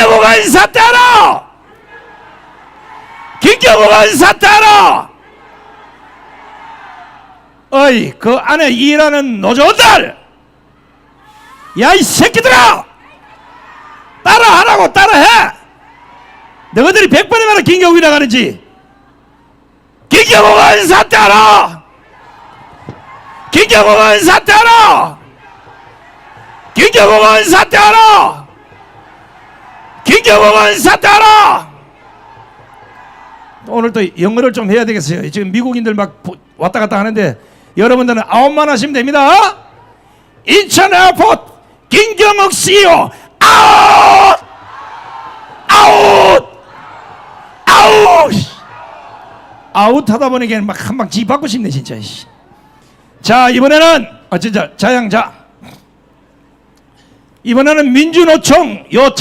김경호가 인사따라! 김경호가 인사따라! 어이 그 안에 일하는 노조들! 야 이 새끼들아! 따라하라고 따라해! 너희들이 백 번에 말해 김경호이라 가는지! 김경호가 인사따라! 김경호가 인사따라! 김경호가 인사따라 김경호가 인사따라 오늘 또 영어를 좀 해야 되겠어요. 지금 미국인들 막 보- 왔다 갔다 하는데 여러분들은 아웃만 하시면 됩니다. 인천 에어포트 김경욱 CEO 아웃! 아웃! 아웃! 아웃 하다 보니까 막 한방 지 받고 싶네 진짜 씨. 자 이번에는 아 진짜 자양자. 이번에는 민주노총 요